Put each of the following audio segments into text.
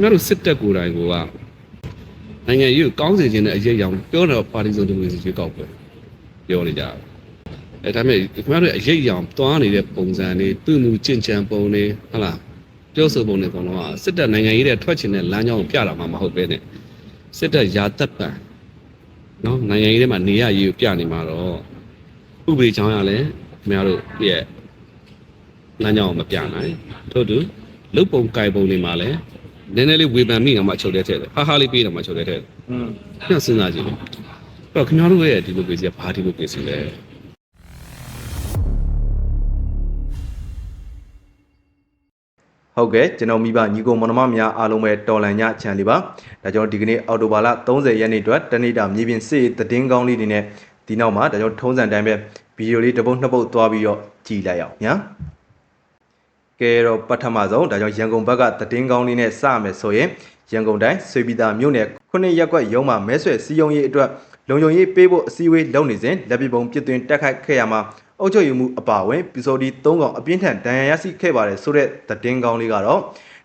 ခင်ဗျားတို့စစ်တပ်ကိုယ်တိုင်ကနိုင်ငံရေးကိုကောင်းစေခြင်းနဲ့အရေးအယောင်ပြောတော့ပါတီစုံဒီမိုကရေစီရွေးကောက်ပွဲပြောနေကြတယ်အဲဒါပေမဲ့ခင်ဗျားတို့ရဲ့အရေးအယောင်တွားနေတဲ့ပုံစံတွေသူ့လူကျင့်ကြံပုံတွေဟုတ်လားပြောဆိုပုံတွေအကုန်လုံးကစစ်တပ်နိုင်ငံရေးတဲ့ထွက်ချင်တဲ့လမ်းကြောင်းကိုပြတာမှမဟုတ်ပဲနဲ့စစ်တပ်ယာတက်ပံနော်နိုင်ငံရေးထဲမှာနေရရေးကိုပြနေမှာတော့ဥပဒေကြောင်းရလဲခင်ဗျားတို့ရဲ့လမ်းကြောင်းကိုမပြနိုင်ထို့တူလုတ်ပုံကြိုင်ပုံတွေမှာလည်း နည်းနည်းလေးဝေဖန်မိအောင်မှချုပ်တဲ့ထဲတယ်ဟာဟာလေးပေးတော့မှချုပ်တဲ့ထဲတယ်อืมညစဉ်းစားကြည့်လို့အဲ့တော့ခင်ဗျားတို့ရဲ့ဒီလိုပေစီကဘာဒီလိုပေစီလဲဟုတ်ကဲ့ကျွန်တော်မိဘညီကိုမောင်နှမများအားလုံးပဲတော်လန်ညချန်လေးပါဒါကြောင့်ဒီကနေ့အော်တိုဘာလ30ရက်နေ့အတွက်တနေ့တာမြေပြင်စစ်ရေးသတင်းကောင်းလေးတွေနဲ့ဒီနောက်မှာဒါကြောင့်ထုံးစံတိုင်းပဲဗီဒီယိုလေးတစ်ပုတ်နှစ်ပုတ်သွားပြီးတော့ကြည်လိုက်အောင်ညာ ကဲတော့ပထမဆုံးဒါကြောင့်ရန်ကုန်ဘက်ကသတင်းကောင်းလေးနဲ့စရမယ်ဆိုရင်ရန်ကုန်တိုင်းဆွေပြည်သာမြို့နယ်ခုနှစ်ရက်ကွက်ရုံးမှာမဲဆွယ်စီယုံရေးအတွက်လုံခြုံရေးပေးဖို့အစည်းအဝေးလုပ်နေစဉ်လက်ပစ်ပုံပြစ်သွင်းတက်ခိုက်ခဲ့ရမှာအုပ်ချုပ်ရေးမှုအပါအဝင်ပီဆိုဒီ၃កောင်အပြင်းထန်ဒဏ်ရာရရှိခဲ့ပါတယ်ဆိုတဲ့သတင်းကောင်းလေးကတော့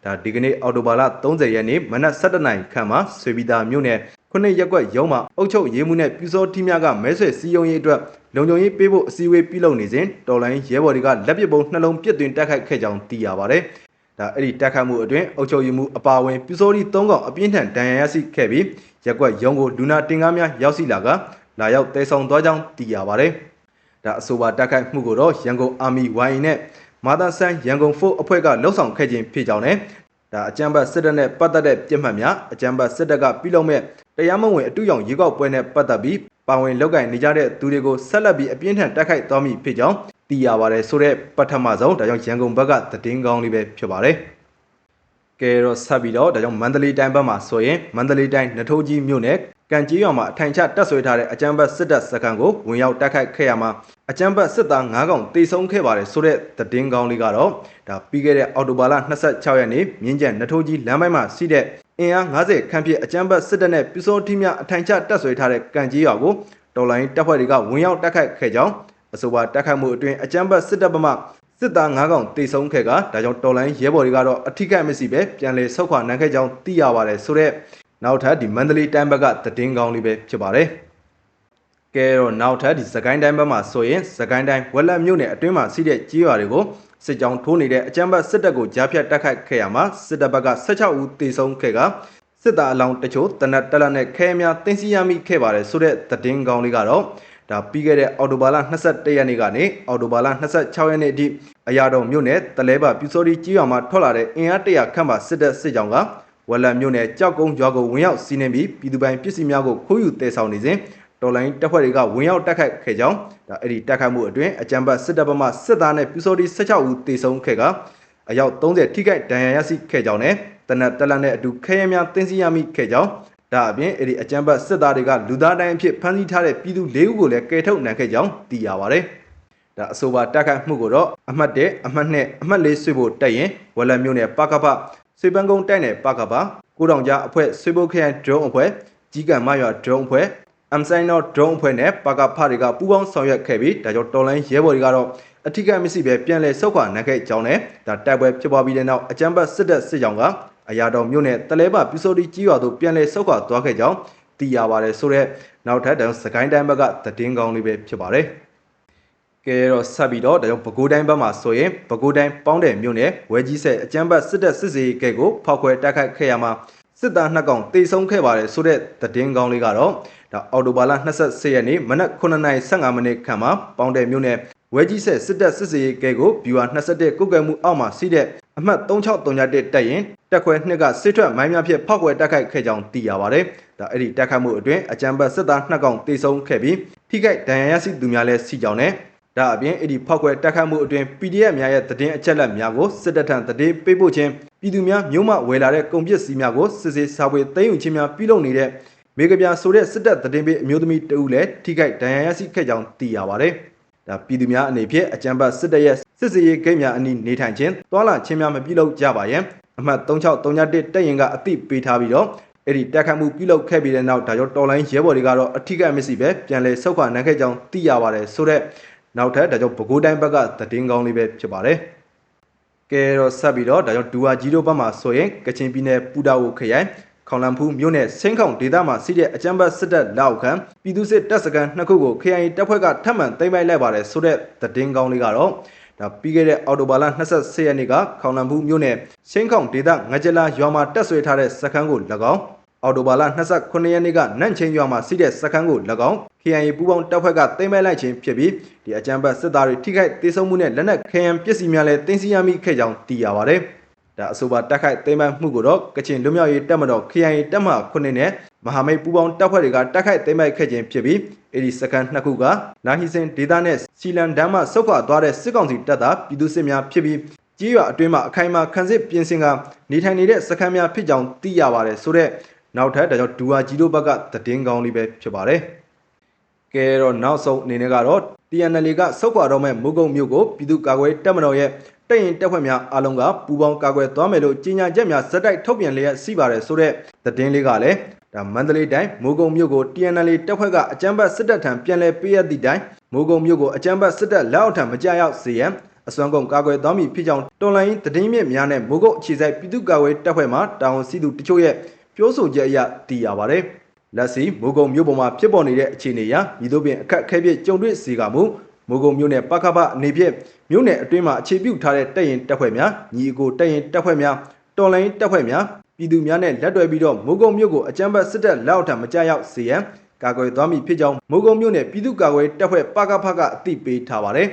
ဒါဒီကနေ့အော်တိုဘာလ30ရက်နေ့မနက်7:00နာရီခန့်မှာဆွေပြည်သာမြို့နယ်ခုနှစ်ရက်ကွက်ရုံးမှာအုပ်ချုပ်ရေးမှုနဲ့ပီဆိုတီများကမဲဆွယ်စီယုံရေးအတွက်လုံခြုံရေးပေးဖို့အစည်းအဝေးပြုလုပ်နေစဉ်တော်လိုင်းရဲဘော်တွေကလက်ပစ်ပုံနှလုံးပြစ်သွင်းတက်ခိုက်ခဲ့ကြောင်းသိရပါတယ်ဒါအဲ့ဒီတက်ခတ်မှုအတွင်းအုပ်ချုပ်ရေးမှုအပါအဝင်ပြူစောဒီ၃កောင်အပြင်းထန်ဒဏ်ရာရရှိခဲ့ပြီးရက်ကွက်ရုံးကိုလူနာတင်ကားများရောက်ရှိလာကလာရောက်တဲဆောင်သွားကြောင်းသိရပါတယ်။ဒါအဆိုပါတက်ခတ်မှုကိုတော့ရန်ကုန်အာမီဝိုင်နဲ့ မာသာဆန်ရန်ကုန်ဖို့အဖွဲ့ကလှုပ်ဆောင်ခဲ့ခြင်းဖြစ်ကြောင်းနဲ့ဒါအကြံဘတ်စစ်တပ်နဲ့ပတ်သက်တဲ့ပြစ်မှတ်များအကြံဘတ်စစ်တပ်ကပြုလုပ်မဲ့တရားမဝင်အတူရောင်ရေကောက်ပွဲနဲ့ပတ်သက်ပြီးပါဝင်လောက်ကင်နေကြတဲ့သူတွေကိုဆက်လက်ပြီးအပြင်းထန်တိုက်ခိုက်သွားမည်ဖြစ်ကြောင်းသိရပါတယ်ဆိုတဲ့ပထမဆုံးဒါကြောင့်ရန်ကုန်ဘက်ကသတင်းကောင်းလေးပဲဖြစ်ပါတယ်။ ကဲတော့ဆက်ပြီးတော့ဒါကြောင့်မန္တလေးတိုင်းဘက်မှာဆိုရင်မန္တလေးတိုင်းနထိုးကြီးမြို့နယ်ကံကြီးရွာမှာအထိုင်ချတက်ဆွဲထားတဲ့အကြမ်းဖက်စစ်တပ်စခန်းကိုဝင်ရောက်တိုက်ခိုက်ခဲ့ရမှာအကြမ်းဖက်စစ်သား9កောင်တေဆုံးခဲ့ပါတယ်ဆိုတဲ့သတင်းကောင်းလေးကတော့ဒါပြီးခဲ့တဲ့အောက်တိုဘာလ26ရက်နေ့မြင်းကျန်နထိုးကြီးလမ်းပိုင်းမှာရှိတဲ့အင်အား90ခန့်ဖြစ်အကြမ်းဖက်စစ်တပ်နဲ့ပြူစောထီးများအထိုင်ချတက်ဆွဲထားတဲ့ကံကြီးရွာကိုတော်လိုင်းတပ်ဖွဲ့တွေကဝင်ရောက်တိုက်ခိုက်ခဲ့ကြောင်းအဆိုပါတိုက်ခိုက်မှုအတွင်းအကြမ်းဖက်စစ်တပ်ဘက်မှ စစ်သား9កောင်တေဆုံးခဲ့ကဒါကြောင့်တော်လိုင်းရဲဘော်တွေကတော့အထိကမရှိပဲပြန်လည်ဆုတ်ခွာနိုင်ခဲ့ကြောင်းသိရပါတယ်ဆိုတဲ့နောက်ထပ်ဒီမန္တလေးတိုင်းဘက်ကသတင်းကောင်းလေးပဲဖြစ်ပါတယ်ကဲတော့နောက်ထပ်ဒီစကိုင်းတိုင်းဘက်မှာဆိုရင်စကိုင်းတိုင်းဝက်လက်မြို့နယ်အတွင်းမှာရှိတဲ့ကြီးရွာတွေကိုစစ်ကြောင်းထိုးနေတဲ့အကြမ်းဖက်စစ်တပ်ကိုကြားဖြတ်တိုက်ခိုက်ခဲ့ရမှာစစ်တပ်ဘက်က16ဦးတေဆုံးခဲ့ကစစ်သားအလောင်းတချို့တနက်တက်လက်နဲ့ခဲများတင်းစီရမိခဲ့ပါတယ်ဆိုတဲ့သတင်းကောင်းလေးကတော့ ဒါပြီးခဲ့တဲ့အော်တိုဘာလ22ရက်နေ့ကနေအော်တိုဘာလ26ရက်နေ့အထိအရာတော်မြို့နယ်တလဲပါပြူစောဒီကြီးရွာမှာထွက်လာတဲ့အင်အား100ခန့်ပါစစ်တပ်စစ်ကြောင်းကဝက်လက်မြို့နယ်ကြောက်ကုန်းရွာကိုဝင်ရောက်စီးနှင်းပြီးပြည်သူပိုင်ပစ္စည်းများကိုခိုးယူတည်ဆောင်နေစဉ်တော်လိုင်းတပ်ဖွဲ့တွေကဝင်ရောက်တိုက်ခိုက်ခဲ့ကြောင်းဒါအဲ့ဒီတိုက်ခိုက်မှုအတွင်းအကြံပတ်စစ်တပ်ဘက်မှစစ်သားနဲ့ပြူစောဒီ16ဦးတေဆုံးခဲ့ကအယောက်30ထိခိုက်ဒဏ်ရာရရှိခဲ့ကြောင်းနဲ့တနက်တက်လက်နဲ့အတူခဲယမ်းများတင်းစီရမိခဲ့ကြောင်း ဒါအပြင်အဲ့ဒီအကြံပတ်စစ်သားတွေကလူသားတိုင်းအဖြစ်ဖမ်းဆီးထားတဲ့ပြည်သူ၄ဦးကိုလည်းကယ်ထုတ်နိုင်ခဲ့ကြောင်းသိရပါတယ်။ဒါအဆိုပါတိုက်ခိုက်မှုကိုတော့အမှတ်1အမှတ်2အမှတ်4ဆွေးဖို့တက်ရင်ဝက်လက်မြို့နယ်ပကပဆွေပန်းကုန်းတိုက်နယ်ပကပကိုတောင်ကြားအဖွဲ့ဆွေးဖို့ခရိုင်ဒရုန်းအဖွဲ့ကြီးကံမရွာဒရုန်းအဖွဲ့အမ်ဆိုင်နော်ဒရုန်းအဖွဲ့နဲ့ပကဖတွေကပူးပေါင်းဆောင်ရွက်ခဲ့ပြီးဒါကြောင့်တော်လိုင်းရဲဘော်တွေကတော့အထူးကမရှိပဲပြန်လည်ဆုတ်ခွာနိုင်ခဲ့ကြောင်းနဲ့ဒါတိုက်ပွဲဖြစ်ပွားပြီးတဲ့နောက်အကြမ်းဖက်စစ်တပ်စစ်ကြောင်းက အရာတော်မြို့နယ်တလဲပပြူစောတီကြီးရွာသို့ပြန်လည်ဆုတ်ခွာသွားခဲ့ကြောင်းသိရပါတယ်ဆိုတော့နောက်ထပ်ဒါစကိုင်းတိုင်းဘက်ကသတင်းကောင်းလေးပဲဖြစ်ပါတယ်ကဲတော့ဆက်ပြီးတော့ဒါကြောင့်ပဲခူးတိုင်းဘက်မှာဆိုရင်ပဲခူးတိုင်းပေါင်းတယ်မြို့နယ်ဝဲကြီးဆက်အကြမ်းဖက်စစ်တပ်စစ်စေးကဲကိုဖောက်ခွဲတိုက်ခိုက်ခဲ့ရမှာစစ်သားနှစ်ကောင်တေဆုံးခဲ့ပါတယ်ဆိုတဲ့သတင်းကောင်းလေးကတော့ဒါအော်တိုဘာလ24ရက်နေ့မနက်9:15မိနစ်ခန့်မှာပေါင်းတယ်မြို့နယ် ဝဲကြီးဆက်စစ်တပ်စစ်စေးကဲကို viewer 21ကုတ်ကဲမှုအောက်မှာစီးတဲ့အမှတ်3631တက်ရင်တက်ခွဲနှစ်ကစစ်ထွက်မိုင်းများဖြင့်ဖောက်ခွဲတိုက်ခိုက်ခဲ့ကြောင်းသိရပါတယ်။ဒါအဲ့ဒီတိုက်ခိုက်မှုအတွင်းအကြမ်းဖက်စစ်သားနှစ်ကောင်တေဆုံးခဲ့ပြီးထိခိုက်ဒဏ်ရာရရှိသူများလည်းရှိကြောင်းနဲ့ဒါအပြင်အဲ့ဒီဖောက်ခွဲတိုက်ခိုက်မှုအတွင်း PDF များရဲ့သတင်းအချက်အလက်များကိုစစ်တပ်ထံသတင်းပေးပို့ခြင်းပြည်သူများမြို့မှဝယ်လာတဲ့ကုန်ပစ္စည်းများကိုစစ်ဆေးစာပွေသိမ်းယူခြင်းများပြုလုပ်နေတဲ့မေကပြဆိုတဲ့စစ်တပ်သတင်းပေးအမျိုးသမီးတဦးလည်းထိခိုက်ဒဏ်ရာရရှိခဲ့ကြောင်းသိရပါတယ်။ ဒါပြည်သူများအနေဖြင့်အကြမ်းဖက်စစ်တပ်ရဲ့စစ်စေးရေးဂိတ်များအနီးနေထိုင်ခြင်းတွာလာခြင်းများမပြုလုပ်ကြပါရန်အမှတ်3631တက်ရင်ကအသိပေးထားပြီးတော့အဲ့ဒီတက်ခတ်မှုပြုလုပ်ခဲ့ပြီးတဲ့နောက်ဒါကြောင့်တော်လိုင်းရဲဘော်တွေကတော့အထီးကမရှိပဲပြန်လည်ဆုတ်ခွာနိုင်ခဲ့ကြောင်းသိရပါတယ်ဆိုတော့နောက်ထပ်ဒါကြောင့်ပဲခူးတိုင်းဘက်ကသတင်းကောင်းလေးပဲဖြစ်ပါတယ်ကဲတော့ဆက်ပြီးတော့ဒါကြောင့်ဒူဝါကြီးတို့ဘက်မှာဆိုရင်ကချင်ပြည်နယ်ပူတာဝခရိုင် ခေါင်လန်ဖူးမြို့နယ်ဆင်းခေါင်ဒေသမှာစီးတဲ့အကြမ်းဖက်စစ်တပ်လက်အောက်ခံပြည်သူစစ်တပ်စခန်းနှစ်ခုကို KIA တပ်ဖွဲ့ကထပ်မံသိမ်းပိုက်လိုက်ပါတယ်ဆိုတဲ့သတင်းကောင်းလေးကတော့ဒါပြီးခဲ့တဲ့အော်တိုဘာလ24ရက်နေ့ကခေါင်လန်ဖူးမြို့နယ်ဆင်းခေါင်ဒေသငကြလာရွာမှာတက်ဆွဲထားတဲ့စခန်းကို၎င်းအော်တိုဘာလ29ရက်နေ့ကနန့်ချင်းရွာမှာစီးတဲ့စခန်းကို၎င်း KIA ပူးပေါင်းတပ်ဖွဲ့ကသိမ်းပိုက်လိုက်ခြင်းဖြစ်ပြီးဒီအကြမ်းဖက်စစ်သားတွေထိခိုက်ဒေဆုံးမှုနဲ့လက်နက်ခဲယမ်းပစ္စည်းများလည်းတင်စီရမိခဲ့ကြောင်းသိရပါတယ်။ ဒါအဆိုပါတက်ခိုက်သိမ်းပိုက်မှုကိုတော့ကချင်လူမျိုးရေးတပ်မတော် KIA တပ်မ9နဲ့မဟာမိတ်ပူးပေါင်းတပ်ဖွဲ့တွေကတက်ခိုက်သိမ်းပိုက်ခဲ့ခြင်းဖြစ်ပြီးအဲဒီစကန်နှစ်ခုကနာဟီစင်ဒေသနဲ့စီလန်ဒမ်မှဆုတ်ခွာသွားတဲ့စစ်ကောင်စီတပ်သားပြည်သူစစ်များဖြစ်ပြီးကြီးရွာအတွင်းမှာအခိုင်အမာခန်းစစ်ပြင်ဆင်ကနေထိုင်နေတဲ့စခန်းများဖြစ်ကြောင်းသိရပါတယ်ဆိုတော့နောက်ထပ်ဒါကြောင့်ဒူဝါကြီးတို့ဘက်ကသတင်းကောင်းလေးပဲဖြစ်ပါတယ်။ကဲတော့နောက်ဆုံးအနေနဲ့ကတော့ TNL ကစုတ်ခွာတော့မဲ့မုကုံမြို့ကိုပြည်သူ့ကာကွယ်တပ်မတော်ရဲ့ တပ်ရင်တပ်ဖွဲ့များအားလုံးကပူးပေါင်းကာကွယ်သွားမယ်လို့ကြေညာချက်များဇက်တိုက်ထုတ်ပြန်လျက်ရှိပါတယ်ဆိုတော့သတင်းလေးကလည်းဒါမန္တလေးတိုင်းမိုးကုံမြို့ကို TNL တပ်ဖွဲ့ကအကြမ်းဖက်စစ်တပ်ထံပြန်လည်ပေးအပ်သည့်တိုင်မိုးကုံမြို့ကိုအကြမ်းဖက်စစ်တပ်လက်အောက်ထံမကြရောက်စေရန်အစွမ်းကုန်ကာကွယ်သွားမည်ဖြစ်ကြောင်းတော်လိုင်းသတင်းမြစ်များနဲ့မိုးကုတ်အခြေစိုက်ပြည်သူ့ကာကွယ်တပ်ဖွဲ့မှတာဝန်ရှိသူတချို့ရဲ့ပြောဆိုချက်အရသိရပါတယ်။လက်စီမိုးကုံမြို့ပေါ်မှာဖြစ်ပေါ်နေတဲ့အခြေအနေအရဤသို့ပင်အခက်အခဲပြကြုံတွေ့စေကမူ မိုးကုံမြို့နယ်ပကပအနေဖြင့်မြို့နယ်အတွင်းမှာအခြေပြုထားတဲ့တပ်ရင်တပ်ဖွဲ့များညီအကိုတပ်ရင်တပ်ဖွဲ့များတော်လိုင်းတပ်ဖွဲ့များပြည်သူများနဲ့လက်တွဲပြီးတော့မိုးကုံမြို့ကိုအကြမ်းဖက်စစ်တပ်လက်အောက်ထံမကြရောက်စေရန်ကာကွယ်သွားမည်ဖြစ်ကြောင်းမိုးကုံမြို့နယ်ပြည်သူ့ကာကွယ်တပ်ဖွဲ့ပကဖကအသိပေးထားပါတယ်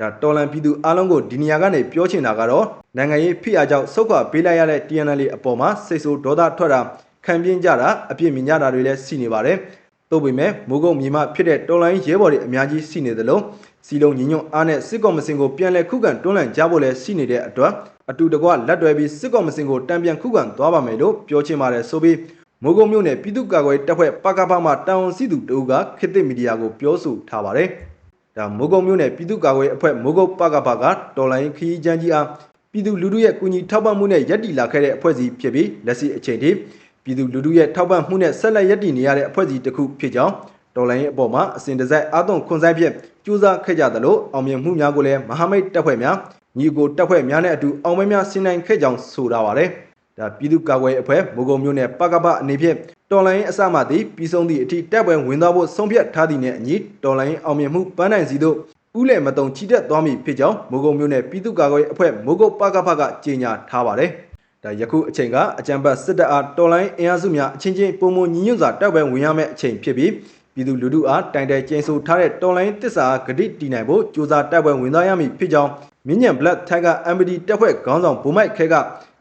ဒါတော်လန်ပြည်သူအားလုံးကိုဒီနေရာကနေပြောချင်တာကတော့နိုင်ငံရေးဖိအားကြောင့်ဆုတ်ခွာပေးလိုက်ရတဲ့ TNL အပေါ်မှာစိတ်ဆိုးဒေါသထွက်တာခံပြင်းကြတာအပြစ်မြင်ကြတာတွေလည်းရှိနေပါတယ်။သို့ပေမဲ့မိုးကုတ်မြေမဖြစ်တဲ့တော်လိုင်းရဲဘော်တွေအများကြီးရှိနေသလို စီလုံးညီညွတ်အားနဲ့စစ်ကော်မစင်ကိုပြန်လည်ခုခံတွန်းလှန်ကြဖို့လည်းရှိနေတဲ့အတွက်အတူတကွလက်တွဲပြီးစစ်ကော်မစင်ကိုတံပြန်ခုခံသွားပါမယ်လို့ပြောချင်ပါတယ်ဆိုပြီးမိုးကုတ်မြို့နယ်ပြည်သူ့ကာကွယ်တပ်ဖွဲ့ပကပမှတာဝန်ရှိသူတဦးကခေတ်သစ်မီဒီယာကိုပြောဆိုထားပါတယ်။ဒါမိုးကုံမြို့နယ်ပြည်သူ့ကာကွယ်အဖွဲ့မိုးကုတ်ပကပကတော်လိုင်းခီးချမ်းကြီးအားပြည်သူလူထုရဲ့ကူညီထောက်ပံ့မှုနဲ့ယက်တီလာခဲ့တဲ့အဖွဲ့အစည်းဖြစ်ပြီးလက်ရှိအချိန်ထိပြည်သူလူထုရဲ့ထောက်ပံ့မှုနဲ့ဆက်လက်ယက်တီနေရတဲ့အဖွဲ့အစည်းတစ်ခုဖြစ်ကြောင်း တော်လိုင်းရဲ့အပေါ်မှာအစဉ်တစိုက်အာသွန်ခွန်ဆိုင်ဖြင့်ကြိုးစားခဲ့ကြသလိုအောင်မြင်မှုများကိုလည်းမဟာမိတ်တပ်ဖွဲ့များညီအကိုတပ်ဖွဲ့များနဲ့အတူအောင်ပွဲများဆင်နိုင်ခဲ့ကြောင်းဆိုထားပါတယ်။ဒါပြည်သူ့ကာကွယ်ရေးအဖွဲ့မိုးကုံမြို့နယ်ပကပအနေဖြင့်တော်လိုင်းအစမှသည်ပြီးဆုံးသည့်အထိတပ်ပွဲဝင်သွားဖို့ဆုံးဖြတ်ထားသည့်နဲ့အညီတော်လိုင်းအောင်မြင်မှုပန်းနိုင်စီတို့ဥလေမတုံချီတက်သွားမည်ဖြစ်ကြောင်းမိုးကုံမြို့နယ်ပြည်သူ့ကာကွယ်ရေးအဖွဲ့မိုးကုတ်ပကပကကြေညာထားပါတယ်။ဒါယခုအချိန်ကအကြံပတ်စစ်တပ်အားတော်လိုင်းအင်အားစုများအချင်းချင်းပုံမညီညွတ်စွာတပ်ပွဲဝင်ရမယ့်အချိန်ဖြစ်ပြီး ပြည်သူလူထုအားတိုင်တိုင်ကျင်းဆိုထားတဲ့တော်လိုင်းတစ္ဆာဂတိတည်နိုင်ဖို့ကြိုးစားတပ်ပွဲဝင်သွားရမည်ဖြစ်ကြောင်းမြင်းညံ Black Tiger MPD တပ်ဖွဲ့ခေါင်းဆောင်ဗိုလ်မိုက်ခဲက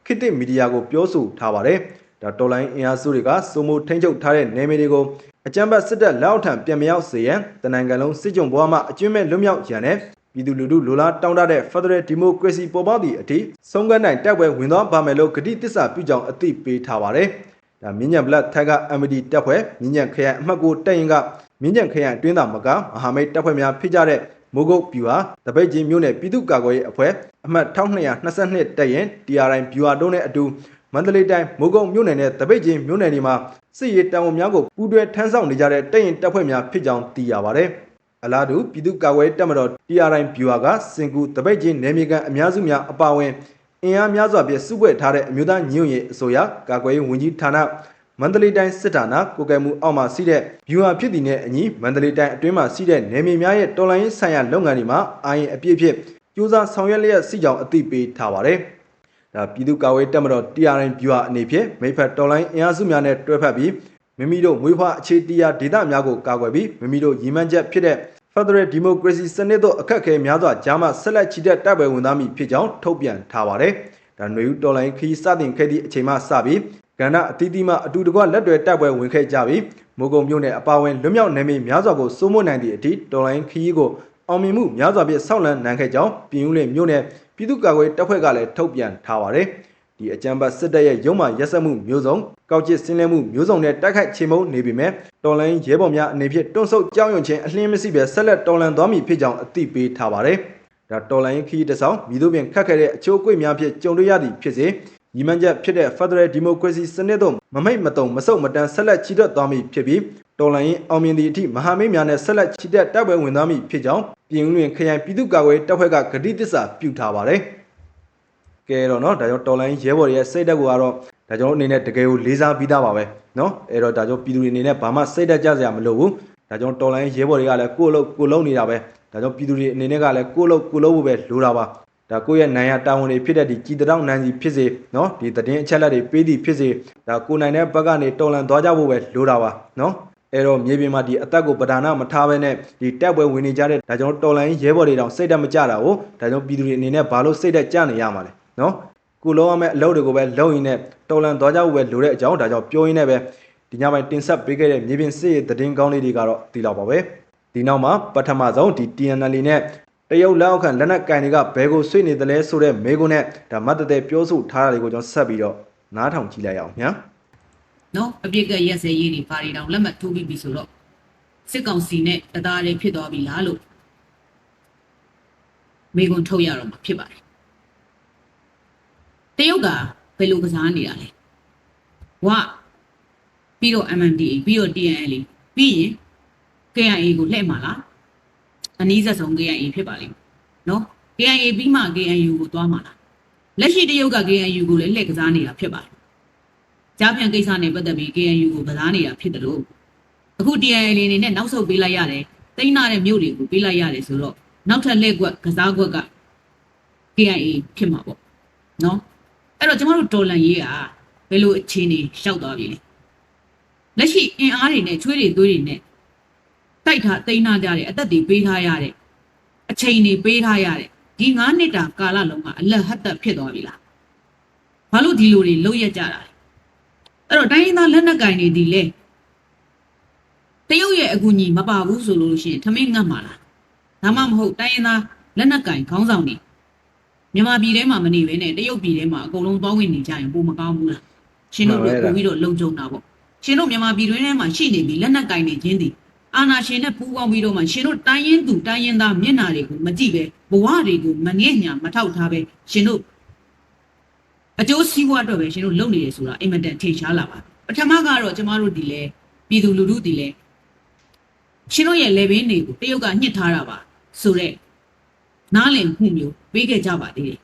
ခေတ်သစ်မီဒီယာကိုပြောဆိုထားပါတယ်။ဒါတော်လိုင်းအင်အားစုတွေကစုံမထိန်းချုပ်ထားတဲ့နယ်မြေတွေကိုအကြမ်းဖက်စစ်တပ်လက်အောက်ထံပြန်မရောက်စေရန်တနင်္ဂနွေလုံးစစ်ကြုံဘဝမှအကျွမ်းမဲ့လွတ်မြောက်ရန်နဲ့ပြည်သူလူထုလိုလားတောင်းတတဲ့ Federal Democracy ပေါ်ပေါက်သည့်အထိဆုံးကန်းနိုင်တပ်ပွဲဝင်သွားပါမယ်လို့ဂတိတစ္ဆာပြုကြောင်းအသိပေးထားပါတယ်။ ဒါမြင်းညံ Black Tiger MPD တပ်ဖွဲ့မြင်းညံခရိုင်အမှတ်ကိုတပ်ရင်ကမြင်းညံခရိုင်အတွင်းသားမကမဟာမိတ်တပ်ဖွဲ့များဖြစ်ကြတဲ့မိုးကုတ်ပြူဟာတပိတ်ချင်းမြို့နယ်ပြည်သူ့ကာကွယ်ရေးအဖွဲ့အမှတ်1222တပ်ရင် TRI ပြူဟာတို့နဲ့အတူမန္တလေးတိုင်းမိုးကုတ်မြို့နယ်နဲ့တပိတ်ချင်းမြို့နယ်တွေမှာစစ်ရေးတံဝန်များကိုပူးတွဲထမ်းဆောင်နေကြတဲ့တပ်ရင်တပ်ဖွဲ့များဖြစ်ကြောင်းသိရပါတယ်။အလားတူပြည်သူ့ကာကွယ်ရေးတပ်မတော် TRI ပြူဟာကစင်ကူတပိတ်ချင်းနယ်မြေကန်အများစုများအပါအဝင် အင်အားများစွာဖြင့်စုဖွဲ့ထားတဲ့အမျိုးသားညီညွတ်ရေးအစိုးရကာကွယ်ရေးဝန်ကြီးဌာနမန္တလေးတိုင်းစစ်ဌာနကိုကဲမှုအောက်မှာရှိတဲ့ဗျူဟာဖြစ်တည်တဲ့အညီမန္တလေးတိုင်းအတွင်းမှာရှိတဲ့နယ်မြေများရဲ့တော်လှန်ရေးဆိုင်ရာလုပ်ငန်းတွေမှာအာရင်အပြည့်အဖြစ်ကြိုးစားဆောင်ရွက်လျက်ရှိကြောင်းအသိပေးထားပါတယ်။ဒါပြည်သူ့ကာကွယ်တပ်မတော် TRN ဗျူဟာအနေဖြင့်မိဖက်တော်လိုင်းအင်အားစုများနဲ့တွဲဖက်ပြီးမိမိတို့မွေးဖွားအခြေတရားဒေသများကိုကာကွယ်ပြီးမိမိတို့ရည်မှန်းချက်ဖြစ်တဲ့ Federal Democracy စနစ်သို့အခက်အခဲများစွာကြားမှဆက်လက်ချီတက်တပ်ပွဲဝင်သားမည်ဖြစ်ကြောင်းထုတ်ပြန်ထားပါတယ်။ဒါຫນွေဦးတော်လိုင်းခီးစတင်ခဲ့သည့်အချိန်မှစပြီးကဏ္ဍအသီးသီးမှအတူတကွလက်တွဲတပ်ပွဲဝင်ခဲ့ကြပြီးမိုးကုံမြို့နယ်အပါအဝင်လွတ်မြောက်နယ်မြေများစွာကိုစိုးမိုးနိုင်သည့်အထိတော်လိုင်းခီးကိုအောင်မြင်မှုများစွာဖြင့်ဆောက်လန်းနိုင်ခဲ့ကြောင်းပြည်ဦးလင်မြို့နယ်ပြည်သူ့ကာကွယ်တပ်ဖွဲ့ကလည်းထုတ်ပြန်ထားပါတယ်။ ဒီအကြံပတ်စစ်တပ်ရဲ့ရုံးမှရက်စက်မှုမျိုးစုံကောက်ကျစ်ဆင်းလဲမှုမျိုးစုံနဲ့တိုက်ခိုက်ချေမှုန်းနေပြီမဲ့တော်လိုင်းရဲဘော်များအနေဖြင့်တွန့်ဆုတ်ကြောက်ရွံ့ခြင်းအလင်းမရှိပဲဆက်လက်တော်လန်သွားမည်ဖြစ်ကြောင်းအသိပေးထားပါတယ်။ဒါတော်လိုင်းခီးတဆောင်မိတို့ပင်ခတ်ခဲ့တဲ့အချိုးအကွေ့များဖြင့်ကြုံတွေ့ရသည်ဖြစ်စေညီမန်းချက်ဖြစ်တဲ့ Federal Democracy စနစ်သို့မမိတ်မတုံမဆုတ်မတန်းဆက်လက်ချီတက်သွားမည်ဖြစ်ပြီးတော်လှန်ရေးအောင်မြင်သည့်အထိမဟာမိတ်များနဲ့ဆက်လက်ချီတက်တပ်ပွဲဝင်သွားမည်ဖြစ်ကြောင်းပြည်ဦးလွင်ခရိုင်ပြည်သူ့ကာကွယ်တပ်ဖွဲ့ကဂတိတစ္ဆာပြုထားပါတယ်။ ကဲတော့เนาะဒါကြောင့်တော်လိုင်းရဲဘော်တွေရဲ့စိတ်ဓာတ်ကိုကတော့ဒါကြောင့်အနေနဲ့တကယ်ကိုလေးစားပြီးသားပါပဲเนาะအဲ့တော့ဒါကြောင့်ပြည်သူတွေအနေနဲ့ဘာမှစိတ်ဓာတ်ကြစရာမလိုဘူးဒါကြောင့်တော်လိုင်းရဲဘော်တွေကလည်းကိုယ့်အလုပ်ကိုယ်လုပ်နေတာပဲဒါကြောင့်ပြည်သူတွေအနေနဲ့ကလည်းကိုယ့်အလုပ်ကိုယ်လုပ်ဖို့ပဲလိုတာပါဒါကိုယ့်ရဲ့နိုင်ရတာဝန်တွေဖြစ်တဲ့ဒီကြည်တောင်နန်းစီဖြစ်စေเนาะဒီသတင်းအချက်လက်တွေပေးသည်ဖြစ်စေဒါကိုယ်နိုင်တဲ့ဘက်ကနေတော်လန်သွားကြဖို့ပဲလိုတာပါเนาะအဲ့တော့မြေပြင်မှာဒီအသက်ကိုပဓာနာမထားဘဲနဲ့ဒီတက်ပွဲဝင်နေကြတဲ့ဒါကြောင့်တော်လိုင်းရဲဘော်တွေတောင်စိတ်ဓာတ်မကြတာကိုဒါကြောင့်ပြည်သူတွေအနေနဲ့ဘာလို့စိတ်ဓာတ်ကြနေရမှာလဲ နော်ကိုလုံးရမယ့်အလုပ်တွေကိုပဲလုပ်ရင်းနဲ့တော်လန်သွားကြဖို့ပဲလိုတဲ့အကြောင်းဒါကြောင့်ပြောရင်းနဲ့ပဲဒီညပိုင်းတင်ဆက်ပေးခဲ့တဲ့မြေပြင်စစ်ရေးသတင်းကောင်းလေးတွေကတော့ဒီလောက်ပါပဲဒီနောက်မှာပထမဆုံးဒီ TNL နဲ့တရုတ်လက်အောက်ခံလက်နက်ကင်တွေကဘဲကိုဆွေ့နေတယ်လဲဆိုတဲ့မေးခွန်းနဲ့ဒါမှတ်တတဲ့ပြောဆိုထားတာတွေကိုကျွန်တော်ဆက်ပြီးတော့နားထောင်ကြည့်လိုက်အောင်ညာနော်အပြစ်ကရက်စဲရေးတွေဘာတွေတောင်လက်မှတ်ထိုးပြီးပြီဆိုတော့စစ်ကောင်စီနဲ့တသားတွေဖြစ်သွားပြီလားလို့မေးခွန်းထုတ်ရတော့မှာဖြစ်ပါတယ် တရုတ်ကဘယ်လိုကစားနေတာလဲဝပြီးတော့ MNDA ပြီးတော့ TNL ပြီးရင် KIA ကိုလှည့်မှာလားအနည်းဆက်ဆုံး KIA ဖြစ်ပါလိမ့်မယ်နော် KIA ပြီးမှ KNU ကိုသွားမှာလားလက်ရှိတရုတ်က KNU ကိုလည်းလှည့်ကစားနေတာဖြစ်ပါတယ်ကြားပြန်ကိစ္စနဲ့ပတ်သက်ပြီး KNU ကိုကစားနေတာဖြစ်တယ်လို့အခု TNL အနေနဲ့နောက်ဆုတ်ပေးလိုက်ရတယ်တိန်းနာတဲ့မြို့တွေကိုပေးလိုက်ရတယ်ဆိုတော့နောက်ထပ်လက်ကွက်ကစားကွက်က KIA ဖြစ်မှာပေါ့နော် အဲ့တော့ကျမတို့ဒေါ်လန်ရေးကဘယ်လိုအခြေအနေရှောက်သွားပြီလဲလက်ရှိအင်အားတွေနဲ့ချွေးတွေသွေးတွေနဲ့တိုက်ထားတိန်းနာကြတဲ့အသက်တွေပေးထားရတဲ့အချိန်တွေပေးထားရတဲ့ဒီ9နှစ်တာကာလလုံးကအလက်ဟတ်သက်ဖြစ်သွားပြီလားဘာလို့ဒီလိုတွေလုပ်ရကြတာလဲအဲ့တော့တိုင်းရင်းသားလက်နက်ကင်တွေဒီလေတရုတ်ရဲ့အကူအညီမပါဘူးဆိုလို့ရှိရင်ထမင်းငတ်မှာလားဒါမှမဟုတ်တိုင်းရင်းသားလက်နက်ကင်ခေါင်းဆောင်တွေ မြန်မာပြည်ထဲမှာမနေဘဲနဲ့တရုတ်ပြည်ထဲမှာအကုန်လုံးသွားဝင်နေကြရင်ပိုမကောင်းဘူးလားရှင်တို့တို့ပို့ပြီးတော့လုံခြုံတာပေါ့ရှင်တို့မြန်မာပြည်တွင်းထဲမှာရှိနေပြီလက်နက်ကင်တွေချင်းတီအာနာရှင်နဲ့ပူးပေါင်းပြီးတော့မှရှင်တို့တိုင်းရင်းသူတိုင်းရင်းသားမျက်နာတွေကိုမကြည့်ပဲဘဝတွေကိုမငဲ့ညာမထောက်ထားပဲရှင်တို့အကျိုးစီးပွားအတွက်ပဲရှင်တို့လုပ်နေတယ်ဆိုတာအင်မတန်ထင်ရှားလာပါပထမကတော့ကျမတို့ဒီလဲပြည်သူလူထုဒီလဲရှင်တို့ရဲ့လေဘင်းတွေကိုတရုတ်ကညှစ်ထားတာပါဆိုတော့ နားလည်မှုမျိုးပေးခဲ့ကြပါသေးတယ်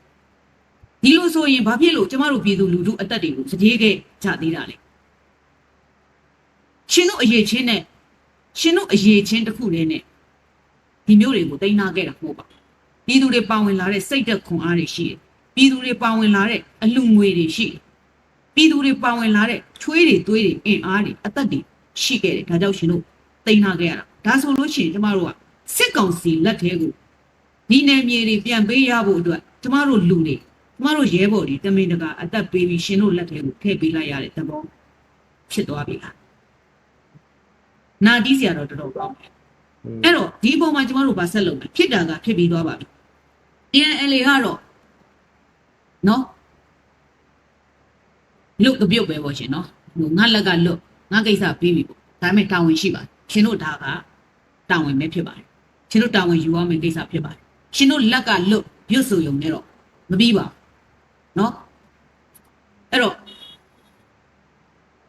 ဒီလိုဆိုရင်ဘာဖြစ်လို့ကျမတို့ပြည်သူလူထုအသက်တွေကိုစကြေးခဲ့ကြသေးတာလဲရှင်တို့အရေးချင်းနဲ့ရှင်တို့အရေးချင်းတစ်ခုတည်းနဲ့ဒီမျိုးတွေကိုတိန်းနာခဲ့တာမဟုတ်ပါဘူးပြည်သူတွေပါဝင်လာတဲ့စိတ်သက်ခွန်အားတွေရှိတယ်ပြည်သူတွေပါဝင်လာတဲ့အလှငွေတွေရှိတယ်ပြည်သူတွေပါဝင်လာတဲ့ချွေးတွေသွေးတွေအင်အားတွေအသက်တွေရှိခဲ့တယ်ဒါကြောင့်ရှင်တို့တိန်းထားခဲ့ရတာဒါဆိုလို့ရှိရင်ကျမတို့ကစစ်ကောင်စီလက်ထဲကို ဒီနယ်မြေတွေပြန်ပေးရဖို့အတွက်ကျမတို့လူတွေကျမတို့ရဲဘော်တွေတမင်တကာအသက်ပေးပြီးရှင်တို့လက်ထဲကိုထည့်ပေးလိုက်ရတဲ့သဘောဖြစ်သွားပြီလားနာတီးစရာတော့တော်တော်ကောင်းတယ်အဲ့တော့ဒီအပေါ်မှာကျမတို့ဗာဆက်လုပ်မယ်ဖြစ်တာကဖြစ်ပြီးသွားပါပြီ TNLA ကတော့နော်လုတ်ကပြုတ်ပဲပေါ့ရှင်နော်ဟိုငါလက်ကလွတ်ငါကိစ္စပြီးပြီပေါ့ဒါပေမဲ့တာဝန်ရှိပါတယ်ရှင်တို့ဒါကတာဝန်ပဲဖြစ်ပါတယ်ရှင်တို့တာဝန်ယူရမယ့်ကိစ္စဖြစ်ပါတယ် ရှင်တို့လက်ကလွတ်ပြုတ်ဆိုရုံနဲ့တော့မပြီးပါဘူးနော်အဲ့တော့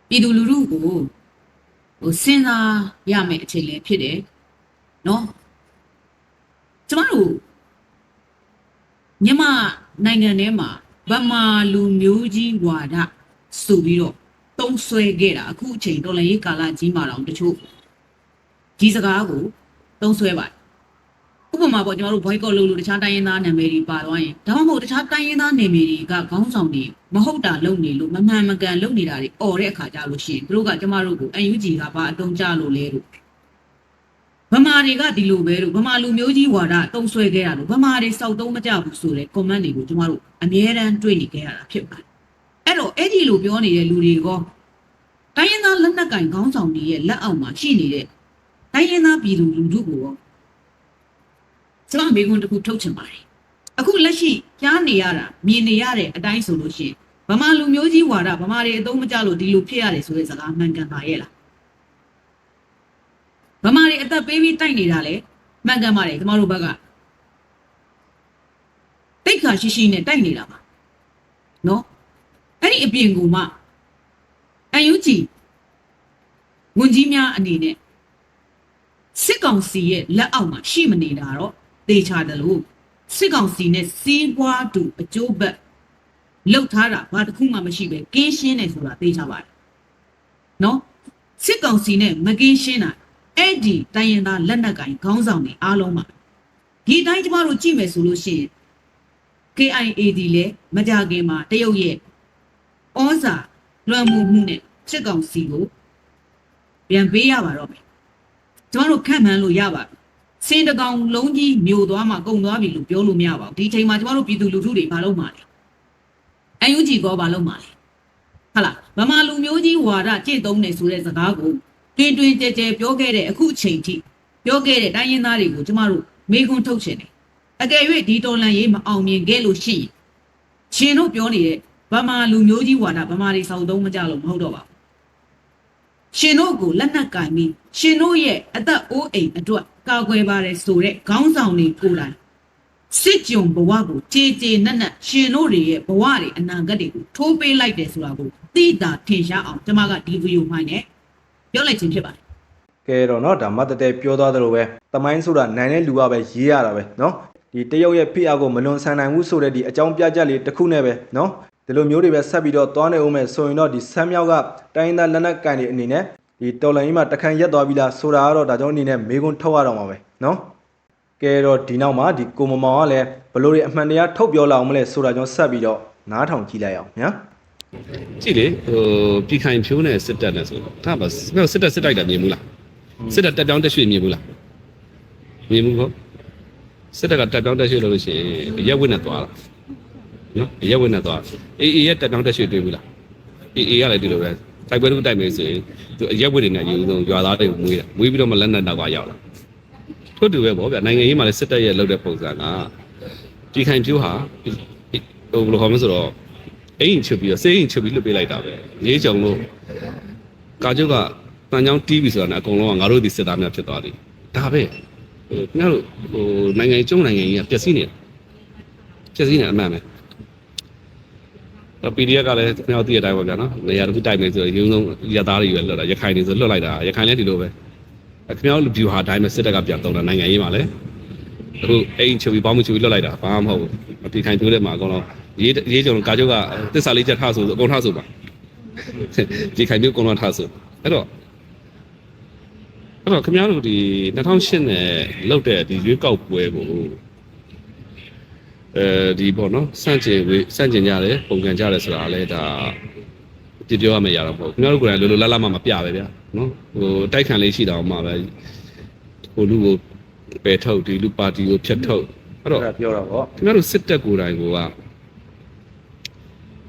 ပြည်သူလူထုကိုဟိုစဉ်းစားရမယ့်အချိန်လည်းဖြစ်တယ်နော်ကျမတို့မြန်မာနိုင်ငံထဲမှာဗမာလူမျိုးကြီးဝါဒဆိုပြီးတော့တုံးဆွဲခဲ့တာအခုအချိန်တော်လရေးကာလကြီးမှာတော့တချို့ဒီစကားကိုတုံးဆွဲပါတယ် ဥပမာပေါ့ကျွန်တော်တို့ boycott လုပ်လို့တခြားတိုင်းရင်းသားနာမည်တွေပါသွားရင်ဒါမှမဟုတ်တခြားတိုင်းရင်းသားနာမည်တွေကခေါင်းဆောင်တွေမဟုတ်တာလုပ်နေလို့မမှန်မကန်လုပ်နေတာတွေអော်တဲ့အခါကြလို့ရှိရင်သူတို့ကကျမတို့ကို UNG ကဘာအတုံးကြလို့လဲလို့ဗမာတွေကဒီလိုပဲလို့ဗမာလူမျိုးကြီးဝါဒတုံးဆွဲခဲ့ရလို့ဗမာတွေစောက်သုံးမကြဘူးဆိုတဲ့ comment တွေကိုကျမတို့အမြဲတမ်းတွေ့နေခဲ့ရတာဖြစ်ပါတယ်အဲ့တော့အဲ့ဒီလိုပြောနေတဲ့လူတွေကတိုင်းရင်းသားလက်နက်ကင်ခေါင်းဆောင်တွေရဲ့လက်အောက်မှာရှိနေတဲ့တိုင်းရင်းသားပြည်သူလူထုကိုရော ကျွန်တော်မေခွန်းတစ်ခုထုတ်ချင်ပါတယ်အခုလက်ရှိကြားနေရတာမြင်နေရတဲ့အတိုင်းဆိုလို့ရှိရင်ဗမာလူမျိုးကြီးဝါဒဗမာတွေအသုံးမကျလို့ဒီလိုဖြစ်ရတယ်ဆိုတဲ့စကားမှန်ကန်ပါရဲ့လားဗမာတွေအသက်ပေးပြီးတိုက်နေတာလေမှန်ကန်ပါတယ်ကျမတို့ဘက်ကတိတ်ခါရှိရှိနဲ့တိုက်နေတာပါနော်အဲ့ဒီအပြင်ကူမှအန်ယူဂျီဝန်ကြီးများအနေနဲ့စစ်ကောင်စီရဲ့လက်အောက်မှာရှိမနေတာတော့ တေချာတယ်လို့စစ်ကောင်စီနဲ့စီးပွားတူအကျိုးဘက်လှုပ်ထားတာဘာတစ်ခုမှမရှိပဲကင်းရှင်းတယ်ဆိုတာသိကြပါတယ်နော်စစ်ကောင်စီနဲ့မကင်းရှင်းတာအဲ့ဒီတိုင်းရင်သားလက်နက်ကင်ခေါင်းဆောင်တွေအားလုံးပါဒီအတိုင်းကျမတို့ကြည့်မယ်ဆိုလို့ရှိရင် KIAD လည်းမကြခင်မှာတရုတ်ရဲ့ဩဇာလွှမ်းမိုးမှုနဲ့စစ်ကောင်စီကိုပြန်ပေးရပါတော့မယ်ကျမတို့ခန့်မှန်းလို့ရပါပြီ စင်တကောင်လုံးကြီးမြို့သွားမှကုံသွားပြီလို့ပြောလို့မရပါဘူးဒီချိန်မှာကျမတို့ပြည်သူလူထုတွေဘာလုပ်မှာလဲအန်ယူဂျီကောဘာလုပ်မှာလဲဟာလားဗမာလူမျိုးကြီးဝါဒကြင့်သုံးနေဆိုတဲ့စကားကိုတွင်တွင်ကြဲကြဲပြောခဲ့တဲ့အခုအချိန်ထိပြောခဲ့တဲ့တိုင်းရင်းသားတွေကိုကျမတို့မေခွန်းထုတ်ချင်တယ်အကယ်၍ဒီတော်လန်ရေးမအောင်မြင်ခဲ့လို့ရှိရင်ရှင်တို့ပြောနေတဲ့ဗမာလူမျိုးကြီးဝါဒဗမာတွေစောက်သုံးမကြလို့မဟုတ်တော့ပါဘူးရှင်တို့ကိုလက်နက်ကင်ပြီးရှင်တို့ရဲ့အသက်အိုးအိမ်အတွက် ကာကွယ်ပါတယ်ဆိုတဲ့ခေါင်းဆောင်တွေကိုယ်တိုင်စစ်ကြုံဘဝကိုကြေကြေနက်နက်ရှင်တို့တွေရဲ့ဘဝတွေအနာဂတ်တွေကိုထိုးပေးလိုက်တယ်ဆိုတာကိုသိတာထင်ရှားအောင်ကျွန်မကဒီဗီဒီယိုမှနဲ့ပြောလိုက်ခြင်းဖြစ်ပါတယ် ကဲတော့เนาะဒါမတ်တတဲပြောသွားသလိုပဲတမိုင်းဆိုတာနိုင်တဲ့လူကပဲရေးရတာပဲเนาะဒီတရုတ်ရဲ့ဖိအားကိုမလွန်ဆန်နိုင်ဘူးဆိုတဲ့ဒီအကြောင်းပြချက်လေးတစ်ခုနဲ့ပဲเนาะဒီလိုမျိုးတွေပဲဆက်ပြီးတော့သွားနေဦးမယ်ဆိုရင်တော့ဒီဆမ်းမြောက်ကတိုင်းရင်းသားလက်နက်ကန်တွေအနေနဲ့ ဒီတော်လိုင်းကြီးမှာတခန့်ရက်သွားပြီလားဆိုတာကတော့ဒါကြောင့်အနေနဲ့မေကွန်းထုတ်ရတော့မှာပဲနော်ကဲတော့ဒီနောက်မှာဒီကိုမမောင်ကလည်းဘလို့တွေအမှန်တရားထုတ်ပြောလာအောင်မလဲဆိုတာကြောင့်ဆက်ပြီးတော့နားထောင်ကြည့်လိုက်အောင်ညာကြည့်လေဟိုပြည်ခိုင်ဖြိုးနဲ့စစ်တပ်နဲ့ဆိုတော့ဒါမှစစ်တပ်စစ်တိုက်တာမြင်ဘူးလားစစ်တပ်တက်ပြောင်းတက်ရွှေ့မြင်ဘူးလားမြင်ဘူးကောစစ်တပ်ကတက်ပြောင်းတက်ရွှေ့လို့လို့ရှိရင်ရက်ဝက်နဲ့သွားတာနော်ရက်ဝက်နဲ့သွားအေးအေးရဲ့တက်ပြောင်းတက်ရွှေ့တွေ့ဘူးလားအေးအေးကလည်းဒီလိုပဲ တိုက်ပွဲတစ်ခုတိုက်မယ်ဆိုရင်သူရက်ဝင်းတွေနဲ့ယူဆုံးရွာသားတွေကိုမွေးတာမွေးပြီးတော့မလက်နက်နောက်ကရောက်လာထို့တူပဲဗောဗျနိုင်ငံရေးမှာလည်းစစ်တပ်ရဲ့လုပ်တဲ့ပုံစံကပြည်ခိုင်ဖြိုးဟာဟိုဘယ်လိုခေါ်မလဲဆိုတော့အိမ်ချုပ်ပြီးတော့စေးအိမ်ချုပ်ပြီးလွတ်ပေးလိုက်တာပဲရေးကြုံလို့ကာကျုပ်ကတန်ချောင်းတီးပြီဆိုတာနဲ့အကုန်လုံးကငါတို့ဒီစစ်သားများဖြစ်သွားတယ်ဒါပဲဟိုခင်ဗျားတို့ဟိုနိုင်ငံကျုံနိုင်ငံကြီးကပျက်စီးနေတာပျက်စီးနေအမှန်ပဲတော့ PDF ကလည်းခင်ဗျားတို့သိတဲ့အတိုင်းပါဗျာနော်နေရာတစ်ခုတိုက်မယ်ဆိုရင်ရုံးဆုံးရသားတွေပဲလွတ်တာရခိုင်တွေဆိုလွတ်လိုက်တာရခိုင်လည်းဒီလိုပဲခင်ဗျားတို့ view ဟာတိုင်းပဲစစ်တပ်ကပြန်တုံးတာနိုင်ငံရေးမှာလည်းအခုအိမ်ချုပ်ပြီးပေါင်းမချုပ်ပြီးလွတ်လိုက်တာဘာမှမဟုတ်ဘူးအပြိခိုင်ပြိုးတဲ့မှာအကုန်လုံးရေးရေးကြုံကာကျုပ်ကတစ္ဆာလေးချက်ထားဆိုအကုန်ထားဆိုပါဒီခိုင်မျိုးအကုန်လုံးထားဆိုအဲ့တော့အဲ့တော့ခင်ဗျားတို့ဒီ2008နဲ့လောက်တဲ့ဒီရွေးကောက်ပွဲကို အဲဒီပေါ့နော်စန့်ကျင်ဝေးစန့်ကျင်ကြတယ်ပုံကန်ကြတယ်ဆိုတာလည်းဒါပြပြောရမယ့်ရတော့မဟုတ်ခင်ဗျားတို့ကိုယ်တိုင်လိုလိုလားလားမှမပြပဲဗျာနော်ဟိုတိုက်ခံလေးရှိတာမှပဲဟိုလူကိုပယ်ထုတ်ဒီလူပါတီကိုဖျက်ထုတ်အဲ့တော့အဲ့ဒါပြောတာဗောခင်ဗျားတို့စစ်တပ်ကိုယ်တိုင်က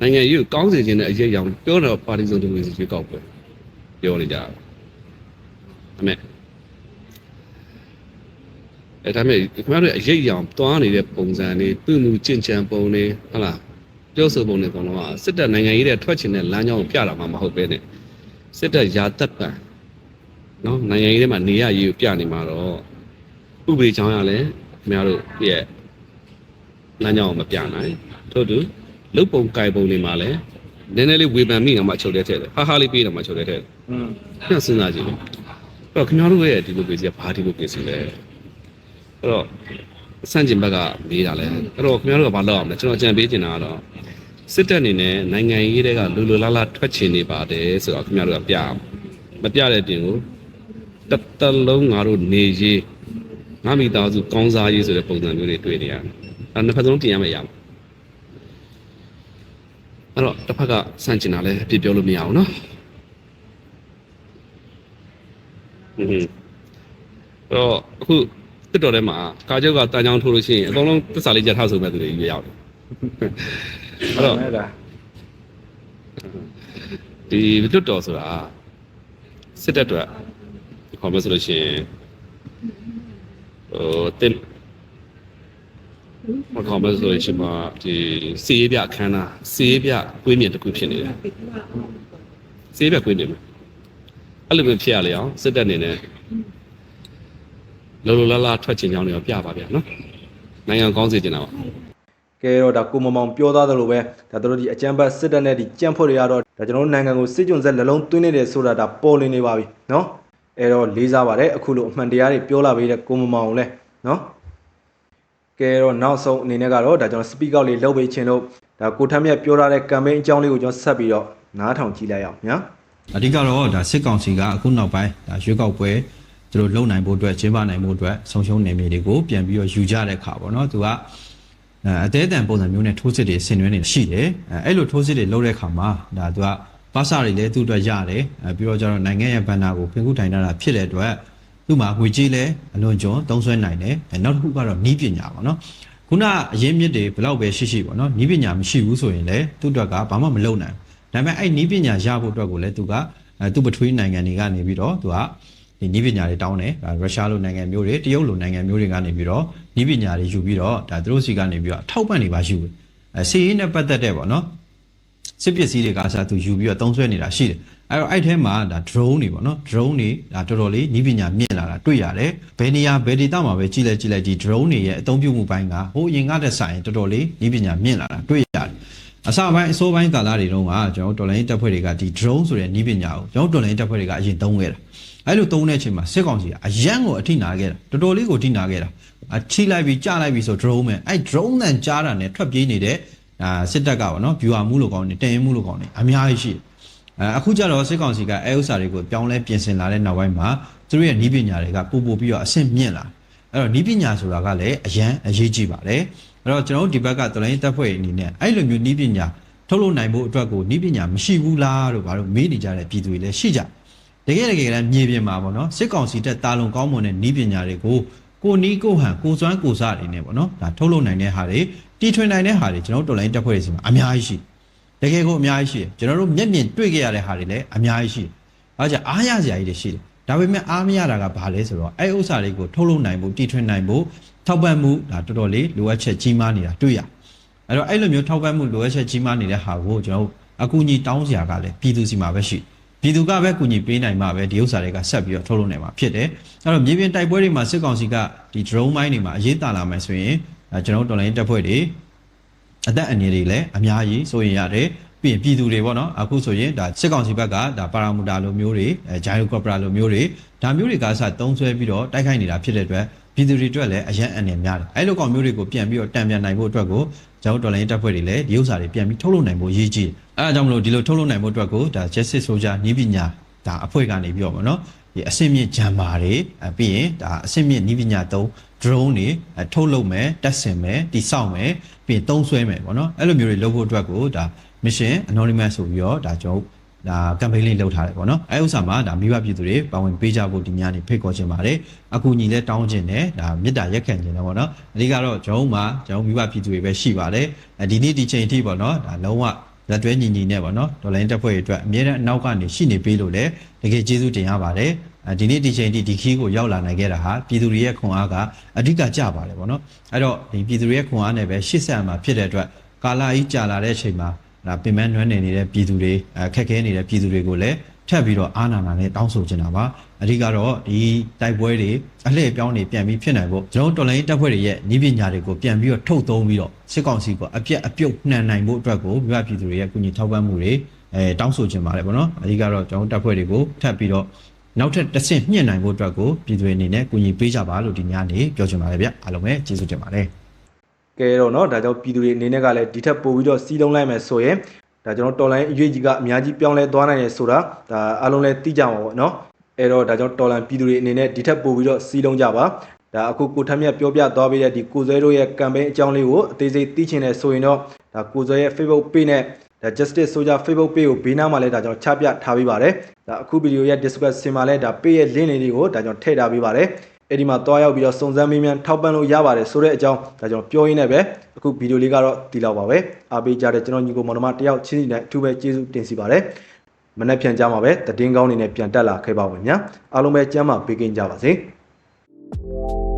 နိုင်ငံရေးကိုကောင်းစေခြင်းနဲ့အရေးအကြောင်းပြောတော့ပါတီစုံဒီမိုကရေစီရွေးကောက်ပွဲပြောနေကြတာအမေ အဲ့ဒါမဲ့ခင်ဗျားတို့အရေးအကြောင်းတွားနေတဲ့ပုံစံတွေသူ့လူကျင့်ကြံပုံတွေဟုတ်လားပြောဆိုပုံတွေအကုန်လုံးကစစ်တပ်နိုင်ငံရေးတဲ့ထွက်ချင်တဲ့လမ်းကြောင်းကိုပြတာမှမဟုတ်ပဲနဲ့စစ်တပ်ယာတက်ပံနော်နိုင်ငံရေးထဲမှာနေရရေးကိုပြနေမှာတော့ဥပဒေကြောင်းရလဲခင်ဗျားတို့ရဲ့လမ်းကြောင်းကိုမပြနိုင်ထို့တူလုတ်ပုံကြိုင်ပုံတွေမှာလည်းနည်းနည်းလေးဝေဖန်မိအောင်မှချုပ်တဲ့ထဲတယ်ဟာဟာလေးပြီးတော့မှချုပ်တဲ့ထဲတယ်อืมညစဉ်းစားကြည့်လို့အဲ့တော့ခင်ဗျားတို့ရဲ့ဒီလိုပြည်စီကဘာဒီလိုပြည်စီလဲ အဲ့တော့စန့်ကျင်ဘက်ကမေးတာလဲအဲ့တော့ခင်ဗျားတို့ကဘာလုပ်အောင်လဲကျွန်တော်ကြံပေးချင်တာကတော့စစ်တပ်အနေနဲ့နိုင်ငံရေးတွေကလူလူလားလားထွက်ချင်နေပါတယ်ဆိုတော့ခင်ဗျားတို့ကပြအောင်မပြတဲ့တင်ကိုတစ်တလုံးငါတို့နေရေးငါမိသားစုကောင်းစားရေးဆိုတဲ့ပုံစံမျိုးတွေတွေ့နေရတယ်အဲ့နှစ်ဖက်စလုံးတင်ရမယ့်ရမှာအဲ့တော့တစ်ဖက်ကစန့်ကျင်တာလဲအပြစ်ပြောလို့မရအောင်နော်ဟင်းတော့အခု တစ်တော်ထဲမှာကားကျုပ်ကတန်ချောင်းထိုးလို့ရှိရင်အကုန်လုံးသစ္စာလေးကြထားဆိုမဲ့သူတွေရွေးရောက်တယ်အဲ့တော့အဲ့ဒါဒီလွတ်တော်ဆိုတာစစ်တပ်အတွက်ခေါ်မဆိုလို့ရှိရင်ဟိုတင်မခေါ်မဆိုလို့ရှိရင်ဒီစီးရပြအခမ်းအနားစီးရပြကွေးမြင့်တစ်ခုဖြစ်နေတယ်စီးရပြကွေးမြင့်မယ်အဲ့လိုမျိုးဖြစ်ရလေအောင်စစ်တပ်အနေနဲ့ လောလောလတ်လတ်ထွက်ချင်ကြောင်းတွေကိုပြပါဗျာနော်နိုင်ငံကောင်းစေချင်တာပါကဲတော့ဒါကိုမမောင်ပြောသားသလိုပဲဒါတို့ဒီအကြမ်းဖက်စစ်တပ်နဲ့ဒီကြံ့ဖွဲ့တွေကတော့ဒါကျွန်တော်နိုင်ငံကိုစစ်ကြုံဆက်လလုံးသွင်းနေတယ်ဆိုတာဒါပေါ်လင်းနေပါပြီနော်အဲတော့လေးစားပါတယ်အခုလိုအမှန်တရားတွေပြောလာပေးတဲ့ကိုမမောင်ကိုလည်းနော်ကဲတော့နောက်ဆုံးအနေနဲ့ကတော့ဒါကျွန်တော် speak out လေးလုပ်ပေးခြင်းလို့ဒါကိုထမ်းမြတ်ပြောထားတဲ့ campaign အကြောင်းလေးကိုကျွန်တော်ဆက်ပြီးတော့နားထောင်ကြည့်လိုက်အောင်ညာအဓိကတော့ဒါစစ်ကောင်စီကအခုနောက်ပိုင်းဒါရွေးကောက်ပွဲ သူတို့လုံနိုင်ဖို့အတွက်ကျင်းပနိုင်ဖို့အတွက်ဆုံးရှုံးနေမြေတွေကိုပြန်ပြီးတော့ယူကြတဲ့ခါပေါ့နော်သူကအဲအသေးအတန်ပုံစံမျိုးနဲ့ထိုးစစ်တွေဆင်နွှဲနေရှိတယ်အဲအဲ့လိုထိုးစစ်တွေလုပ်တဲ့ခါမှာဒါသူကပါစာတွေလည်းသူ့အတွက်ရတယ်အဲပြီးတော့ကျတော့နိုင်ငံရဲ့ဘဏ္ဍာကိုပြင်ခုထိုင်ထားတာဖြစ်တဲ့အတွက်သူ့မှာငွေကြေးလည်းအလွန်ကျွံသုံးစွဲနိုင်တယ်အဲနောက်တစ်ခုကတော့နီးပညာပေါ့နော်ခုနအရင်မြစ်တွေဘယ်လောက်ပဲရှိရှိပေါ့နော်နီးပညာမရှိဘူးဆိုရင်လည်းသူ့အတွက်ကဘာမှမလုပ်နိုင်ဘူးဒါပေမဲ့အဲ့နီးပညာရဖို့အတွက်ကိုလည်းသူကအဲသူ့ပထွေးနိုင်ငံတွေကနေပြီးတော့သူက ဒီနီးပညာတွေတောင်းတယ်ဒါရုရှားလိုနိုင်ငံမျိုးတွေတရုတ်လိုနိုင်ငံမျိုးတွေကနေပြီးတော့နီးပညာတွေယူပြီးတော့ဒါသူတို့စီကနေပြီးတော့အထောက်ပံ့တွေပါယူတယ်အဲစီးရင်နဲ့ပတ်သက်တဲ့ပေါ့နော်စစ်ပစ္စည်းတွေကစားသူယူပြီးတော့သုံးဆွဲနေတာရှိတယ်အဲ့တော့အဲ့ထဲမှာဒါ drone တွေပေါ့နော် drone တွေဒါတော်တော်လေးနီးပညာမြင့်လာတာတွေ့ရတယ်ဘယ်နေရာဘယ်ဒေသမှာပဲကြည့်လိုက်ကြည့်လိုက်ဒီ drone တွေရဲ့အသုံးပြုမှုပိုင်းကဟိုအရင်ကတည်းကဆိုင်တော်တော်လေးနီးပညာမြင့်လာတာတွေ့ရတယ်အစပိုင်းအစိုးပိုင်းကာလတွေတုန်းကကျွန်တော်တို့တော်လိုင်းတပ်ဖွဲ့တွေကဒီ drone ဆိုတဲ့နည်းပညာကိုကျွန်တော်တို့တော်လိုင်းတပ်ဖွဲ့တွေကအရင်သုံးခဲ့တာ အဲ့လိုသုံးတဲ့အချိန်မှာစစ်ကောင်စီကအရန်ကိုအထိနာခဲ့တာတော်တော်လေးကိုအထိနာခဲ့တာအချိလိုက်ပြီးကြလိုက်ပြီးဆို drone ပဲအဲ့ drone တန်ကြားတာနဲ့ထွက်ပြေးနေတဲ့အာစစ်တပ်ကပေါ့နော် viewer မှုလို့ကောင်းနေတင်ရင်မှုလို့ကောင်းနေအများကြီးရှိတယ်အဲအခုကျတော့စစ်ကောင်စီကအဲဥစ္စာတွေကိုပြောင်းလဲပြင်ဆင်လာတဲ့နောက်ပိုင်းမှာသူတို့ရဲ့နည်းပညာတွေကပို့ပို့ပြီးတော့အဆင့်မြင့်လာအဲ့တော့နည်းပညာဆိုတာကလည်းအရန်အရေးကြီးပါတယ်အဲ့တော့ကျွန်တော်တို့ဒီဘက်ကတော်လိုင်းတပ်ဖွဲ့အနေနဲ့အဲ့လိုမျိုးနည်းပညာထုတ်လုပ်နိုင်ဖို့အတွက်ကိုဤပညာမရှိဘူးလားလို့ဘာလို့မေးနေကြတဲ့ပြည်သူတွေလည်းရှိကြတ ကယ်တကယ်လည်းမြေပြင်မှာပေါ့နော်စစ်ကောင်စီတက်တာလုံကောင်းမွန်တဲ့ဤပညာတွေကိုကိုနီးကိုဟန်ကိုစွမ်းကိုစားတွေနဲ့ပေါ့နော်ဒါထုတ်လုပ်နိုင်တဲ့ဟာတွေတီထွင်နိုင်တဲ့ဟာတွေကျွန်တော်တို့တော်လိုင်းတက်ဖွဲ့တွေစီမှာအများကြီးရှိတယ်တကယ်ကိုအများကြီးရှိတယ်ကျွန်တော်တို့မျက်မြင်တွေ့ကြရတဲ့ဟာတွေလည်းအများကြီးရှိတယ်အဲဒါကြောင့်အားရစရာကြီးတွေရှိတယ်ဒါပေမဲ့အားမရတာကဘာလဲဆိုတော့အဲဥစ္စာတွေကိုထုတ်လုပ်နိုင်ဖို့တီထွင်နိုင်ဖို့ထောက်ပံ့မှုဒါတော်တော်လေးလိုအပ်ချက်ကြီးမားနေတာတွေ့ရတယ်အဲ့တော့အဲ့လိုမျိုးထောက်ပံ့မှုလိုအပ်ချက်ကြီးမားနေတဲ့ဟာကိုကျွန်တော်တို့အကူအညီတောင်းစရာကလည်းပြည်သူစီမှာပဲရှိ ပြည်သူကပဲကူညီပေးနိုင်မှပဲဒီဥစ္စာတွေကဆက်ပြီးတော့ထုတ်လုပ်နိုင်မှာဖြစ်တယ်အဲ့တော့မြေပြင်တိုက်ပွဲတွေမှာစစ်ကောင်စီကဒီ drone မိုင်းတွေမှာအရေးတာလာမယ်ဆိုရင်အဲကျွန်တော်တို့တော်လိုင်းတပ်ဖွဲ့တွေအသက်အန္တရာယ်တွေလည်းအများကြီးစိုးရင်ရတယ်ပြီးရင်ပြည်သူတွေပေါ့နော်အခုဆိုရင်ဒါစစ်ကောင်စီဘက်ကဒါပါရာမူတာလိုမျိုးတွေအဲဂျိုင်ယိုကော်ပရာလိုမျိုးတွေဒါမျိုးတွေကစသုံးဆွဲပြီးတော့တိုက်ခိုက်နေတာဖြစ်တဲ့အတွက်ပြည်သူတွေအတွက်လည်းအရန်အန္တရာယ်များတယ်အဲလိုကောင်မျိုးတွေကိုပြန်ပြီးတော့တံပြန်နိုင်ဖို့အတွက်ကိုကျွန်တော်တို့တော်လိုင်းတပ်ဖွဲ့တွေလည်းဒီဥစ္စာတွေပြန်ပြီးထုတ်လုပ်နိုင်ဖို့ရည်ကြီးတယ် အဲဒါကြောင့်မလို့ဒီလိုထုတ်လုပ်နိုင်ဖို့အတွက်ကိုဒါ Justice Soldier နီးပညာဒါအဖွဲ့ကနေပြီးတော့ပေါ့နော်ဒီအဆင့်မြင့်ဂျမ်မာတွေအဲပြီးရင်ဒါအဆင့်မြင့်နီးပညာသုံး drone တွေအဲထုတ်လုပ်မယ်တက်ဆင်မယ်တိစောက်မယ်ပြီးရင်သုံးဆွဲမယ်ပေါ့နော်အဲ့လိုမျိုးတွေလုပ်ဖို့အတွက်ကိုဒါ mission anonymous ဆိုပြီးတော့ဒါကျွန်တော်ဒါ campaign လေးလုပ်ထားတယ်ပေါ့နော်အဲဥစ္စာမှာဒါမိဘပြည်သူတွေပါဝင်ပေးကြဖို့ဒီညနေဖိတ်ခေါ်ခြင်းပါတယ်အကူအညီလည်းတောင်းခြင်းနဲ့ဒါမေတ္တာရက်ခံခြင်းလည်းပေါ့နော်အဓိကတော့ကျွန်တော်မှာကျွန်တော်မိဘပြည်သူတွေပဲရှိပါတယ်အဲဒီနေ့ဒီချိန်အထိပေါ့နော်ဒါလုံးဝ လက်တွဲညီညီနဲ့ပေါ့နော်ဒေါ်လာရင်းတက်ဖွဲ့တွေအတွက်အမြဲတမ်းအနောက်ကနေရှိနေပေးလို့လည်းတကယ်ကျေးဇူးတင်ရပါတယ်အဲဒီနေ့ဒီချိန်ထိဒီခီးကိုရောက်လာနိုင်ခဲ့တာဟာပြည်သူတွေရဲ့ခွန်အားကအဓိကကြပါတယ်ပေါ့နော်အဲ့တော့ဒီပြည်သူတွေရဲ့ခွန်အားနဲ့ပဲရှေ့ဆက်မှာဖြစ်တဲ့အတွက်ကာလာကြီးကြာလာတဲ့အချိန်မှာဒါပင်မနွမ်းနေနေတဲ့ပြည်သူတွေအခက်ခဲနေတဲ့ပြည်သူတွေကိုလည်းထပ်ပြီးတော့အာနာနာနဲ့တောင်းဆိုချင်တာပါ အဓိကတော့ဒီတိုက်ပွဲတွေအလှည့်ပြောင်းနေပြန်ပြီးဖြစ်နိုင်ဖို့ကျွန်တော်တော်လိုင်းတပ်ဖွဲ့တွေရဲ့ဤပညာတွေကိုပြန်ပြီးတော့ထုတ်သုံးပြီးတော့စစ်ကောင်စီကိုအပြက်အပြုတ်နှံနိုင်ဖို့အတွက်ကိုမြပြည်သူတွေရဲ့ကုညီထောက်ပံ့မှုတွေအဲတောင်းဆိုချင်ပါတယ်ပေါ့နော်အဓိကတော့ကျွန်တော်တပ်ဖွဲ့တွေကိုထပ်ပြီးတော့နောက်ထပ်တစ်ဆင့်မြင့်နိုင်ဖို့အတွက်ကိုပြည်သူတွေအနေနဲ့ကူညီပေးကြပါလို့ဒီညနေပြောချင်ပါတယ်ဗျအားလုံးပဲကျေးဇူးတင်ပါတယ် ကဲတော့เนาะဒါကြောင့်ပြည်သူတွေအနေနဲ့ကလည်းဒီထက်ပိုပြီးတော့စီးလုံးလိုက်မယ်ဆိုရင်ဒါကျွန်တော်တော်လိုင်းအရေးကြီးကအများကြီးပြောင်းလဲသွားနိုင်တယ်ဆိုတာဒါအားလုံးလည်းသိကြမှာပေါ့เนาะ အဲ့တော့ဒါကြောင့်တော်လိုင်းပြည်သူတွေအနေနဲ့ဒီထက်ပိုပြီးတော့စီးလုံးကြပါဒါအခုကိုထမ်းမြတ်ပြောပြသွားပေးတဲ့ဒီကိုဇွဲတို့ရဲ့ campaign အကြောင်းလေးကိုအသေးစိတ်သိချင်တယ်ဆိုရင်တော့ဒါကိုဇွဲရဲ့ Facebook page နဲ့ဒါ Justice Soldier Facebook page ကိုဘေးနားမှာလည်းဒါကြောင့်ချပြထားပေးပါတယ်ဒါအခုဗီဒီယိုရဲ့ description မှာလည်းဒါ page ရဲ့ link လေးတွေကိုဒါကြောင့်ထည့်ထားပေးပါတယ်အဲ့ဒီမှာတွားရောက်ပြီးတော့စုံစမ်းမေးမြန်းထောက်ပံ့လို့ရပါတယ်ဆိုတဲ့အကြောင်းဒါကြောင့်ပြောရင်းနဲ့ပဲအခုဗီဒီယိုလေးကတော့ဒီလောက်ပါပဲအားပေးကြတဲ့ကျွန်တော်ညီကိုမောင်နှမတယောက်ချင်းစီနဲ့အထူးပဲကျေးဇူးတင်စီပါတယ် မနက်ဖြန်ကြမှာပဲတည်င်းကောင်းနေနဲ့ပြန်တက်လာခဲ့ပါဝင်များအားလုံးပဲကျမ်းမာပေးကင်းကြပါစေ။